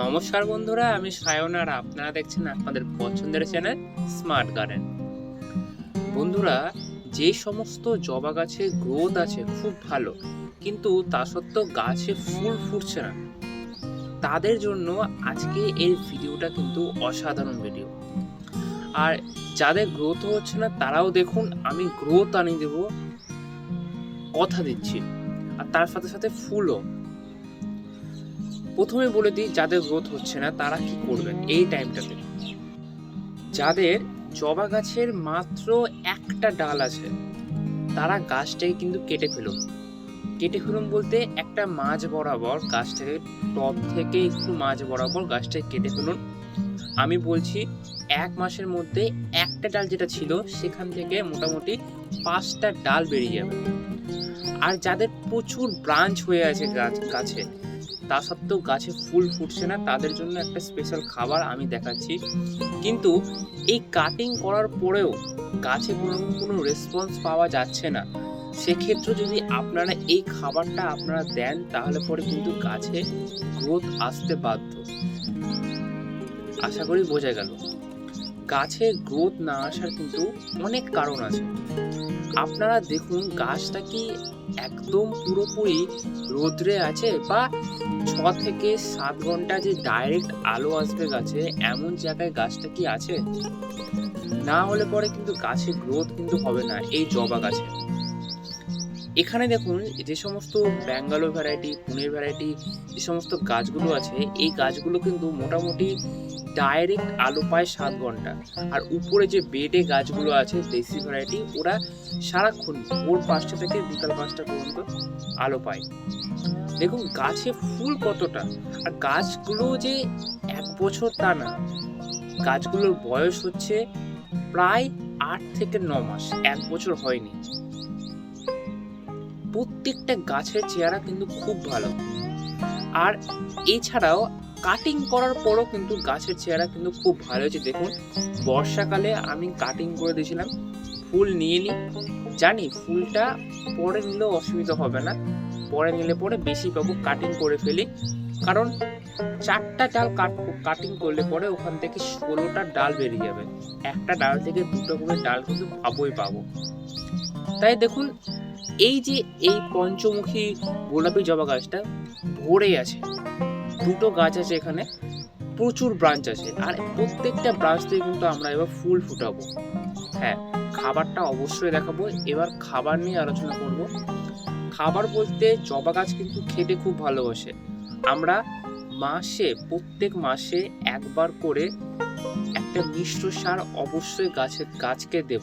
নমস্কার বন্ধুরা, আমি সায়ন আর আপনারা দেখছেন আপনাদের পছন্দের চ্যানেল স্মার্ট গার্ডেন বন্ধুরা, যে সমস্ত জবা গাছে গ্রোথ আছে খুব ভালো, কিন্তু তা সত্ত্বেও গাছে ফুল ফুটছে না। তাদের জন্য আজকে এই ভিডিওটা কিন্তু অসাধারণ ভিডিও আর যাদের গ্রোথ হচ্ছে না, তারাও দেখুন, আমি গ্রোথ আনিয়ে দেবো, কথা দিচ্ছি। আর তার সাথে সাথে ফুলও। প্রথমে বলে দিই, যাদের গ্রোথ হচ্ছে না, তারা কি করবেন এই টাইমটাতে? যাদের জবা গাছের মাত্র একটা ডাল আছে, তারা গাছটাকে কিন্তু কেটে ফেলুন। কেটে ফেলুন বলতে একটা মাঝ বরাবর গাছটাকে টপ থেকে একটু মাঝ বরাবর গাছটাকে কেটে ফেলুন। আমি বলছি, এক মাসের মধ্যে একটা ডাল যেটা ছিল, সেখান থেকে মোটামুটি পাঁচটা ডাল বেরিয়ে যাবে। আর যাদের প্রচুর ব্রাঞ্চ হয়ে আছে গাছ, গাছে তা সত্ত্বেও গাছে ফুল ফুটছে না, তাদের জন্য একটা স্পেশাল খাবার আমি দেখাচ্ছি। কিন্তু এই কাটিং করার পরেও গাছে কোনো কোনো রেসপন্স পাওয়া যাচ্ছে না। সেক্ষেত্রে যদি আপনারা এই খাবারটা আপনারা দেন, তাহলে পরে কিন্তু গাছে গ্রোথ আসতে বাধ্য। আশা করি বোঝা গেল। গাছে গ্রোথ না আসার কিন্তু অনেক কারণ আছে। আপনারা দেখুন, গাছটা কি একদম পুরোপুরি রোদ্রে আছে বা ছ থেকে সাত ঘণ্টা যে ডাইরেক্ট আলো আসবে গাছে, এমন জায়গায় গাছটা কি আছে? না হলে পরে কিন্তু গাছের গ্রোথ কিন্তু হবে না এই জবা গাছে। এখানে দেখুন, যে সমস্ত ব্যাঙ্গালোর ভ্যারাইটি পুনের ভ্যারাইটি যে সমস্ত গাছগুলো আছে, এই গাছগুলো কিন্তু মোটামুটি ডাইরেক্ট আলো পায় সাত ঘণ্টা। আর উপরে যে বেডে গাছগুলো আছে, দেশি ভ্যারাইটি ওরা সারাক্ষণ ভোর পাঁচটা থেকে বিকাল পাঁচটা পর্যন্ত আলো পায়। দেখুন, গাছে ফুল কতটা। আর গাছগুলো যে এক বছর তা না, গাছগুলোর বয়স হচ্ছে প্রায় আট থেকে ন মাস, এক বছর হয়নি। প্রত্যেকটা গাছের চেহারা কিন্তু খুব ভালো। আর এছাড়াও কাটিং করার পরও কিন্তু গাছের চেহারা কিন্তু খুব ভালো হয়েছে। দেখুন, বর্ষাকালে আমি কাটিং করে দিয়েছিলাম। ফুল নিয়ে নিই জানি, ফুলটা পরে নিলেও অসুবিধা হবে না। পরে নিলে পরে বেশি পাবো কাটিং করে ফেলি। কারণ চারটা ডাল কাট কাটিং করলে পরে ওখান থেকে ষোলোটা ডাল বেরিয়ে যাবে। একটা ডাল থেকে দুটো করে ডাল কিন্তু পাবোই পাবো। তাই দেখুন, এই যে এই পঞ্চমুখী গোলাপি জবা গাছটা ভরে আছে। দুটো গাছ আছে এখানে, প্রচুর ব্রাঞ্চ আছে। আর প্রত্যেকটা ব্রাঞ্চ থেকে কিন্তু আমরা এবার ফুল ফুটাবো। হ্যাঁ খাবারটা অবশ্যই দেখাবো। এবার খাবার নিয়ে আলোচনা করব। খাবার বলতে জবা গাছ কিন্তু খেতে খুব ভালোবাসে। আমরা মাসে, প্রত্যেক মাসে একবার করে একটা মিশ্র সার অবশ্যই গাছের গাছকে দেব।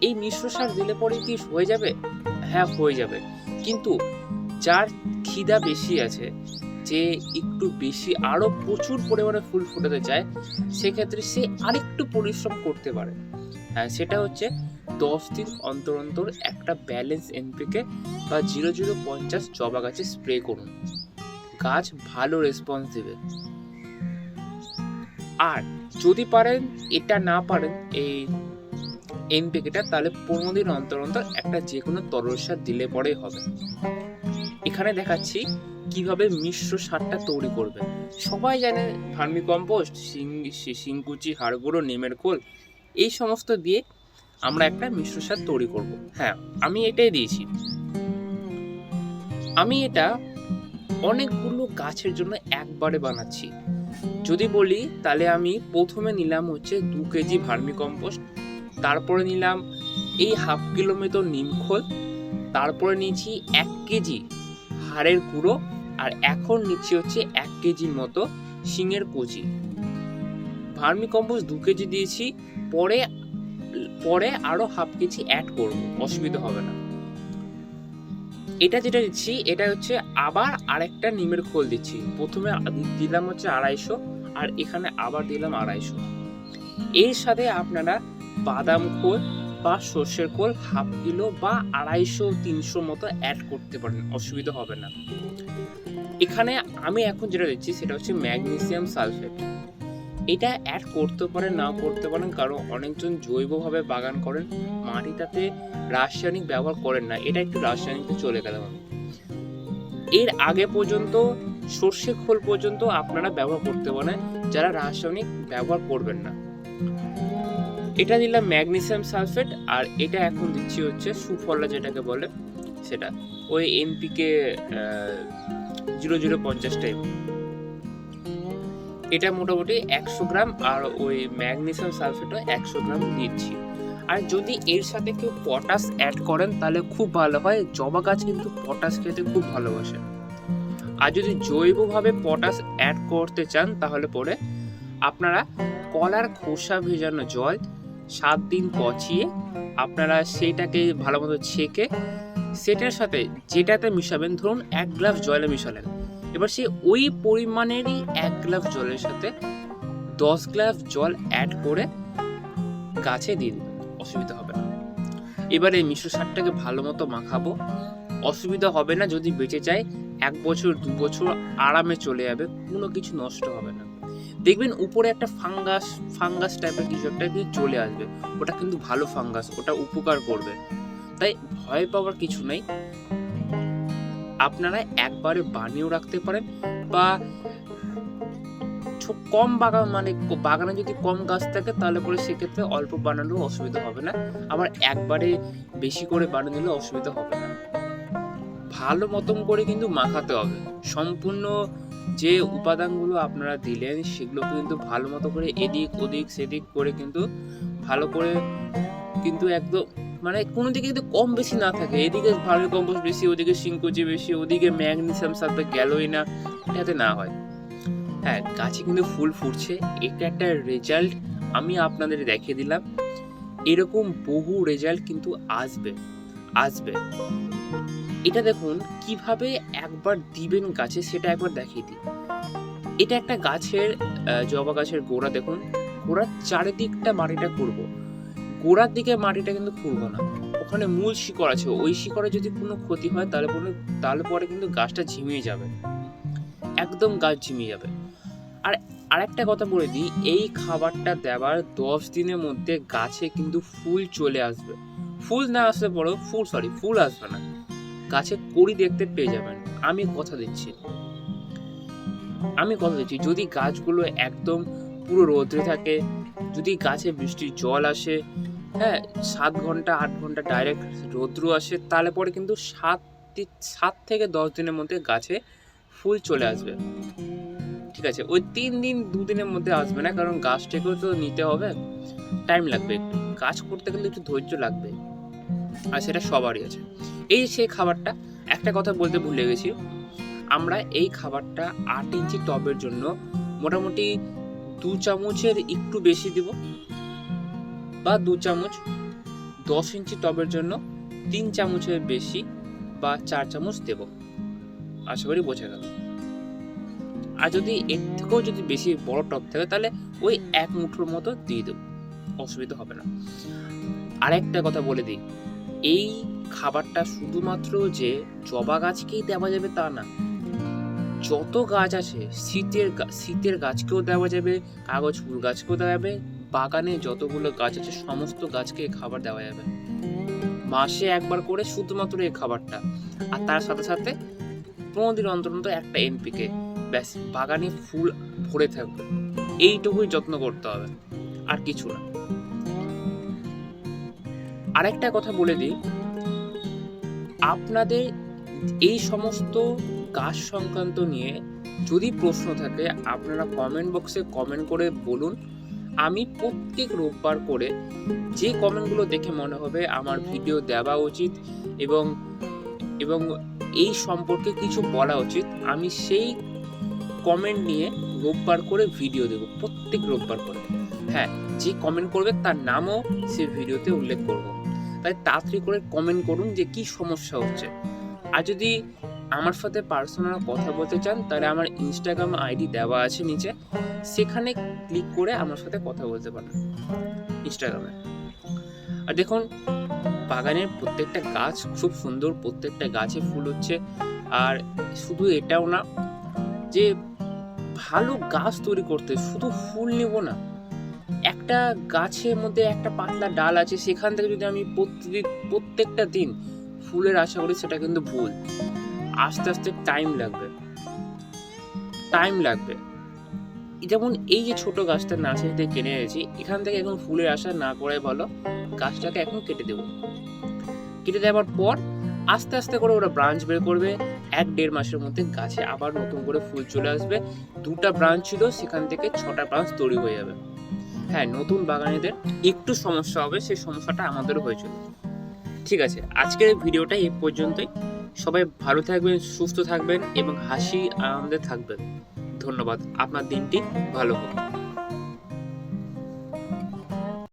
এই মিশ্র সার দিলে পরে কি হয়ে যাবে? হ্যাঁ হয়ে যাবে। কিন্তু যার খিদা বেশি আছে যে একটু বেশি আরও প্রচুর পরিমাণে ফুল ফোটাতে চায়, সেক্ষেত্রে সে আরেকটু পরিশ্রম করতে পারে। হ্যাঁ সেটা হচ্ছে দশ দিন অন্তর অন্তর একটা ব্যালেন্স এনপিকে বা জিরো জিরো পঞ্চাশ জবা গাছে স্প্রে করুন। গাছ ভালো রেসপন্স দেবে। আর যদি পারেন, এটা না পারেন, এই এনপিকেটা তাহলে পনেরো দিন অন্তর অন্তর একটা যে কোনো তরল সার দিলে পরেই হবে। এখানে দেখাচ্ছি কীভাবে মিশ্র সারটা তৈরি করবে? সবাই জানে ভার্মি কম্পোস্ট শিংকুচি, হাড়গুঁড়ো, নিমের খোল, এই সমস্ত দিয়ে আমরা একটা মিশ্র সার তৈরি করব। হ্যাঁ আমি এটাই দিয়েছি। আমি এটা অনেকগুলো গাছের জন্য একবারে বানাচ্ছি। যদি বলি, তাহলে আমি প্রথমে নিলাম হচ্ছে দু কেজি ভার্মি কম্পোস্ট তারপরে নিলাম এই হাফ কিলোমিটার নিমখোল তারপরে নিয়েছি এক কেজি হাড়ের গুঁড়ো আর এখন নিচ্ছি হচ্ছে এক কেজির মতো শিঙের কচি। ভার্মি কম্পোস্ট দু কেজি দিয়েছি, পরে পরে আরও হাফ কেজি অ্যাড করব, অসুবিধা হবে না। এটা যেটা দিচ্ছি, এটা হচ্ছে আবার আরেকটা নিমের খোল দিচ্ছি। প্রথমে দিলাম হচ্ছে আড়াইশো, আর এখানে আবার দিলাম আড়াইশো। এর সাথে আপনারা বাদাম খোল বা সর্ষের খোল হাফ কিলো বা আড়াইশো, তিনশো মতো অ্যাড করতে পারেন, অসুবিধা হবে না। এখানে আমি এখন যেটা দিচ্ছি সেটা হচ্ছে ম্যাগনেসিয়াম সালফেট। এটা অ্যাড করতে পারেন, না করতে পারেন, কারণ অনেকজন জৈবভাবে বাগান করেন, মাটিটাতে রাসায়নিক ব্যবহার করেন না, এটা একটু রাসায়নিকে চলে আমি। এর আগে পর্যন্ত সর্ষে খোল পর্যন্ত আপনারা ব্যবহার করতে পারেন, যারা রাসায়নিক ব্যবহার করবেন না। এটা দিলাম ম্যাগনেসিয়াম সালফেট, আর এটা এখন দিচ্ছি হচ্ছে সুফলা যেটাকে বলে, সেটা। ওই এনপিকে জিরো জিরো পঞ্চাশ টাইপ। এটা মোটামুটি একশো গ্রাম, আর ওই ম্যাগনেসিয়াম সালফেটও একশো গ্রাম দিচ্ছি। আর যদি এর সাথে কেউ পটাশ অ্যাড করেন, তাহলে খুব ভালো হয়। জবা গাছ কিন্তু পটাশ খেতে খুব ভালোবাসে। আর যদি জৈবভাবে পটাশ অ্যাড করতে চান, তাহলে পরে আপনারা কলার খোসা ভেজানো জল সাত দিন পচিয়ে আপনারা সেটাকে ভালো মতো ছেঁকে, সেটার সাথে যেটাতে মিশাবেন, ধরুন এক গ্লাস জলে মিশালেন। এবার সে ওই পরিমাণেরই এক গ্লাস জলের সাথে দশ গ্লাস জল অ্যাড করে গাছে দিয়ে দিবেন অসুবিধা হবে না। এবারে মিশ্র সারটাকে ভালো মতো মাখাবো। অসুবিধা হবে না, যদি বেঁচে যায়, এক বছর, দু বছর আরামে চলে যাবে, কোনো কিছু নষ্ট হবে না। দেখবেন উপরে একটা ফাঙ্গাস ফাঙ্গাস টাইপের কিছু একটা কিন্তু চলে আসবে। ওটা কিন্তু ভালো ফাঙ্গাস, ওটা উপকার করবে। তাই ভয় পাওয়ার কিছু নেই। আপনারা একবারে বানিয়েও রাখতে পারেন বা কম বাগান মানে বাগানে যদি কম গাছ থাকে তাহলে পরে সেক্ষেত্রে অল্প বানালেও অসুবিধা হবে না। আবার একবারে বেশি করে বানিয়ে নিলে অসুবিধা হবে না। ভালো মতন করে কিন্তু মাখাতে হবে। সম্পূর্ণ যে উপাদানগুলো আপনারা দিলেন সেগুলো কিন্তু ভালো মতো করে এদিক ওদিক, সেদিক করে কিন্তু ভালো করে কিন্তু একদম মানে কোনো দিকে কিন্তু কম বেশি না থাকে, এদিকে ভালো কম্পোস্ট বেশি, ওদিকে সিঙ্কুচি বেশি, ওদিকে ম্যাগনেসিয়াম সালফেট গেলই না যাতে না হয়। হ্যাঁ গাছে কিন্তু ফুল ফুটছে, এটা একটা রেজাল্ট আমি আপনাদের দেখিয়ে দিলাম। এরকম বহু রেজাল্ট কিন্তু আসবে। আসবে। এটা দেখুন, কীভাবে একবার দিবেন গাছে সেটা একবার দেখিয়ে দিই। এটা একটা গাছের জবা গাছের গোড়া দেখুন। গোড়ার চারিদিকটা মাটিটা করব গোড়ার দিকে মাটিটা কিন্তু খুঁড়বো না। ওখানে মূল শিকড় আছে। ওই শিকড়ে যদি কোনো ক্ষতি হয়, তাহলে তাহলে পরে কিন্তু গাছটা ঝিমিয়ে যাবে। একদম গাছ ঝিমিয়ে যাবে। আর আরেকটা কথা বলে দিই, এই খাবারটা দেওয়ার দশ দিনের মধ্যে গাছে কিন্তু ফুল চলে আসবে। ফুল না আসলে পরেও ফুল সরি ফুল আসবে না। গাছে কড়ি দেখতে পেয়ে যাবেন। আমি কথা দিচ্ছি। আমি কথা দিচ্ছি, যদি গাছগুলো একদম পুরো রোদ্রে থাকে, যদি গাছে বৃষ্টির জল আসে হ্যাঁ সাত ঘণ্টা, আট ঘণ্টা ডাইরেক্ট রৌদ্র আসে, তাহলে পরে কিন্তু সাত সাত থেকে দশ দিনের মধ্যে গাছে ফুল চলে আসবে। ঠিক আছে, ওই তিন দিন দুদিনের মধ্যে আসবে না, কারণ গাছটাকেও তো নিতে হবে। টাইম লাগবে একটু। করতে গেলে একটু ধৈর্য লাগবে। আর সেটা সবারই আছে। এই সেই খাবারটা, একটা কথা বলতে ভুলে গেছি, আমরা এই খাবারটা আট ইঞ্চি টবের জন্য মোটামুটি দু চামচের একটু বেশি দিব বা দু চামচ দশ ইঞ্চি টবের জন্য তিন চামচের বেশি বা চার চামচ দেব। আশা করি বোঝা গেল। আর যদি এর থেকেও যদি বেশি বড় টব থাকে, তাহলে ওই এক মুঠোর মতো দিয়ে দেবো। অসুবিধা হবে না। আরেকটা কথা বলে দিই এই খাবারটা শুধুমাত্র যে জবা গাছকেই দেওয়া যাবে তা না। যত গাছ আছে, শীতের শীতের গাছকেও দেওয়া যাবে, কাগজ ফুল গাছকেও দেওয়া যাবে, বাগানে যতগুলো গাছ আছে, সমস্ত গাছকে খাবার দেওয়া যাবে। মাসে একবার করে শুধুমাত্র এই খাবারটা। আর তার সাথে সাথে পনেরো দিন অন্তর অন্তর একটা এনপিকে, ব্যাস, বাগানে ফুল ভরে থাকবে। এইটুকুই যত্ন করতে হবে, আর কিছু না। আরেকটা কথা বলে দিই। আপনাদের এই সমস্ত কাজ সংক্রান্ত নিয়ে যদি প্রশ্ন থাকে, আপনারা কমেন্ট বক্সে কমেন্ট করে বলুন। আমি প্রত্যেক রোববার করে যে কমেন্টগুলো দেখে মনে হবে আমার ভিডিও দেওয়া উচিত এবং এবং এই সম্পর্কে কিছু বলা উচিত। আমি সেই কমেন্ট নিয়ে রোববার করে ভিডিও দেব, প্রত্যেক রোববার করে। হ্যাঁ যে কমেন্ট করবে তার নামও সে ভিডিওতে উল্লেখ করব। তাই তাড়াতাড়ি করে কমেন্ট করুন যে কি সমস্যা হচ্ছে। আর যদি আমার সাথে পার্সোনাল কথা বলতে চান, তাহলে আমার ইনস্টাগ্রাম আইডি দেওয়া আছে নিচে। সেখানে ক্লিক করে আমার সাথে কথা বলতে পারেন ইনস্টাগ্রামে আর দেখুন, বাগানের প্রত্যেকটা গাছ খুব সুন্দর, প্রত্যেকটা গাছে ফুল হচ্ছে। আর শুধু এটাও না, যে ভালো গাছ তৈরি করতে, শুধু ফুল নেব না একটা গাছের মধ্যে একটা পাতলা ডাল আছে, সেখান থেকে যদি আমি প্রতিদিন প্রত্যেকটা দিন ফুলের আশা করি সেটা কিন্তু ভুল। আস্তে আস্তে টাইম লাগবে। টাইম লাগবে। যেমন এই যে ছোট গাছটা নার্সারি থেকে কিনে এনেছি, এখান থেকে এখন ফুলের আশা না করে ভালো গাছটাকে এখন কেটে দেবো। কেটে দেওয়ার পর আস্তে আস্তে করে ওরা ব্রাঞ্চ বের করবে। এক দেড় মাসের মধ্যে গাছে আবার নতুন করে ফুল চলে আসবে। দুটা ব্রাঞ্চ ছিল, সেখান থেকে ছটা ব্রাঞ্চ তৈরি হয়ে যাবে। হ্যাঁ নতুন বাগানেদের একটু সমস্যা হবে, সেই সমস্যাটা আমাদেরও হয়েছিল ঠিক আছে, আজকের ভিডিওটা এই পর্যন্তই। সবাই ভালো থাকবেন, সুস্থ থাকবেন এবং হাসি আনন্দে থাকবেন। ধন্যবাদ, আপনার দিনটি ভালো হোক।